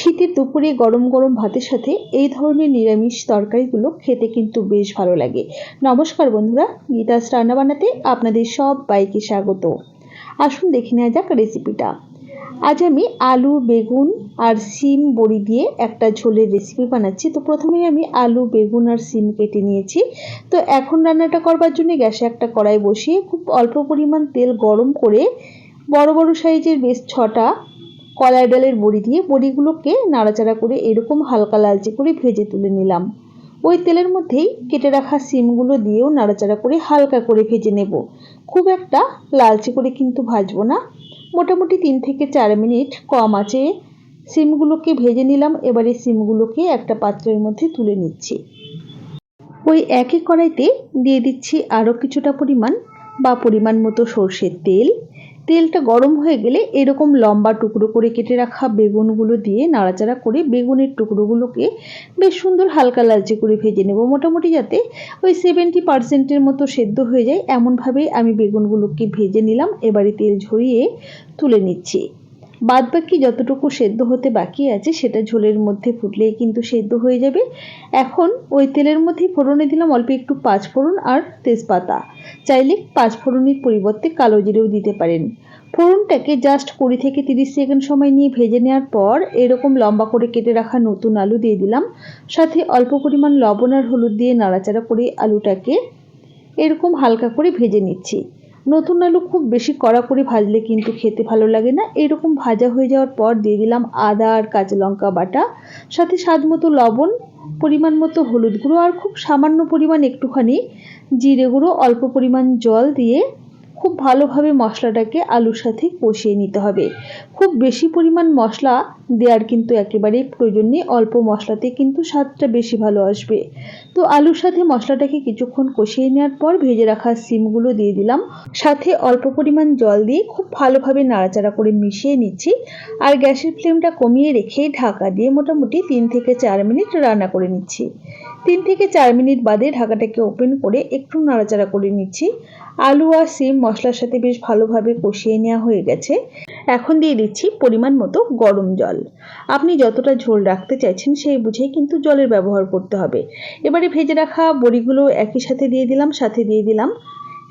শীতের দুপুরে গরম গরম ভাতের সাথে এই ধরনের নিরামিষ তরকারিগুলো খেতে কিন্তু বেশ ভালো লাগে। নমস্কার বন্ধুরা গীতাস রান্না বানাতে আপনাদের সব বাইকে স্বাগত। আসুন দেখে নেওয়া যাক রেসিপিটা আজ আমি আলু, বেগুন আর সিম বড়ি দিয়ে একটা ঝোলের রেসিপি বানাচ্ছি। তো প্রথমেই আমি আলু, বেগুন আর সিম কেটে নিয়েছি। তো এখন রান্নাটা করবার জন্য গ্যাসে একটা কড়াই বসিয়ে খুব অল্প পরিমাণ তেল গরম করে বড় বড় সাইজের বেশ ছটা কলাই ডালের বড়ি দিয়ে বড়িগুলোকে নাড়াচাড়া করে এরকম হালকা লালচে করে ভেজে তুলে নিলাম। ওই তেলের মধ্যেই কেটে রাখা সিমগুলো দিয়েও নাড়াচাড়া করে হালকা করে ভেজে নেব। খুব একটা লালচে করে কিন্তু ভাজবো না। মোটামুটি তিন থেকে চার মিনিট কম আছে। সিমগুলোকে ভেজে নিলাম, এবারে সিমগুলোকে একটা পাত্রের মধ্যে তুলে নিচ্ছি। ওই একই কড়াইতে দিয়ে দিচ্ছি আরও কিছুটা পরিমাণ বা পরিমাণ মতো সর্ষের তেল। তেলটা গরম হয়ে গেলে এরকম লম্বা টুকরো করে কেটে রাখা বেগুনগুলো দিয়ে নাড়াচাড়া করে বেগুনের টুকরোগুলোকে বেশ সুন্দর হালকা লালচে করে ভেজে নেব। মোটামুটি যাতে ওই সেভেন্টি পার্সেন্টের মতো সেদ্ধ হয়ে যায়। এমনভাবেই আমি বেগুনগুলোকে ভেজে নিলাম। এবারে তেল ঝরিয়ে তুলে নিচ্ছি। বাদ বাকি যতটুকু সেদ্ধ হতে বাকি আছে, সেটা ঝোলের মধ্যে ফুটলেই কিন্তু সেদ্ধ হয়ে যাবে। এখন ওই তেলের মধ্যে ফোড়নে দিলাম অল্প একটু পাঁচ ফোড়ন আর তেজপাতা। চাইলে পাঁচ ফোড়নের পরিবর্তে কালো জিরেও দিতে পারেন। ফোড়নটাকে জাস্ট কুড়ি থেকে তিরিশ সেকেন্ড সময় নিয়ে ভেজে নেওয়ার পর এরকম লম্বা করে কেটে রাখা নতুন আলু দিয়ে দিলাম। সাথে অল্প পরিমাণ লবণ আর হলুদ দিয়ে নাড়াচাড়া করে আলুটাকে এরকম হালকা করে ভেজে নিচ্ছি। নতুন আলু খুব বেশি কড়া করে ভাজলে কিন্তু খেতে ভালো লাগে না। এরকম ভাজা হয়ে যাওয়ার পর দিয়ে দিলাম আদা আর কাঁচা লঙ্কা বাটা, সাথে স্বাদ মতো লবণ, পরিমাণ মতো হলুদ গুঁড়ো আর খুব সামান্য পরিমাণ একটুখানি জিরে গুঁড়ো, অল্প পরিমাণ জল দিয়ে খুব ভালোভাবে মশলাটাকে আলুর সাথে কষিয়ে নিতে হবে। খুব বেশি পরিমাণ মশলা দেওয়ার কিন্তু একেবারেই প্রয়োজন নেই, অল্প মশলাতে কিন্তু স্বাদটা বেশি ভালো আসবে। তো আলুর সাথে মশলাটাকে কিছুক্ষণ কষিয়ে নেওয়ার পর ভেজে রাখা সিমগুলো দিয়ে দিলাম। সাথে অল্প পরিমাণ জল দিয়ে খুব ভালোভাবে নাড়াচাড়া করে মিশিয়ে নিচ্ছি। আর গ্যাসের ফ্লেমটা কমিয়ে রেখে ঢাকা দিয়ে মোটামুটি তিন থেকে চার মিনিট রান্না করে নিচ্ছি। তিন থেকে চার মিনিট বাদে ঢাকাটাকে ওপেন করে একটু নাড়াচাড়া করে নিচ্ছি। আলু আর সিম মশলার সাথে বেশ ভালোভাবে কষিয়ে নেওয়া হয়ে গেছে। এখন দিয়ে দিচ্ছি পরিমাণ মতো গরম জল। আপনি যতটা ঝোল রাখতে চাইছেন সেই বুঝেই কিন্তু জলের ব্যবহার করতে হবে। এবারে ভেজে রাখা বড়িগুলো একই সাথে দিয়ে দিলাম, সাথে দিয়ে দিলাম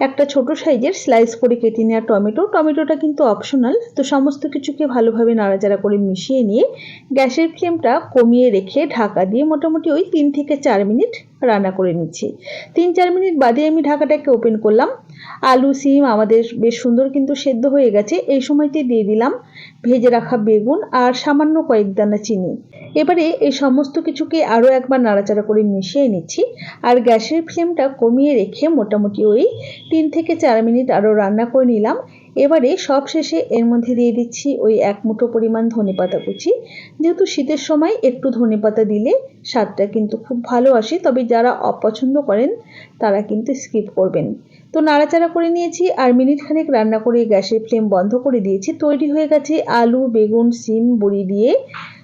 একটা ছোট সাইজের স্লাইস করে কেটে নেওয়া টমেটো। টমেটোটা কিন্তু অপশনাল, তো সমস্ত কিছুকে ভালোভাবে নাড়াচাড়া করে মিশিয়ে নিয়ে গ্যাসের ফ্লেমটা কমিয়ে রেখে ঢাকা দিয়ে মোটামুটি ওই তিন থেকে চার মিনিট রান্না করে নিচ্ছি। তিন চার মিনিট বাদে আমি ঢাকাটাকে ওপেন করলাম। আলু, সিম আমাদের বেশ সুন্দর কিন্তু সেদ্ধ হয়ে গেছে। এই সময়তে দিয়ে দিলাম ভেজে রাখা বেগুন আর সামান্য কয়েক দানা চিনি। এবারে এই সমস্ত কিছুকে আরও একবার নাড়াচাড়া করে মিশিয়ে নিচ্ছি আর গ্যাসের ফ্লেমটা কমিয়ে রেখে মোটামুটি ওই তিন থেকে চার মিনিট আরও রান্না করে নিলাম। এবারে সব শেষে এর মধ্যে দিয়ে দিচ্ছি ওই এক মুঠো পরিমাণ ধনে পাতা কুচি। যেহেতু শীতের সময় একটু ধনে পাতা দিলে স্বাদটা কিন্তু খুব ভালো আসে, তবে যারা অপছন্দ করেন তারা কিন্তু স্কিপ করবেন। তো নাড়াচাড়া করে নিয়েছি আর মিনিট খানেক রান্না করে গ্যাসের ফ্লেম বন্ধ করে দিয়েছি। তৈরি হয়ে গেছে আলু, বেগুন, সিম, বড়ি দিয়ে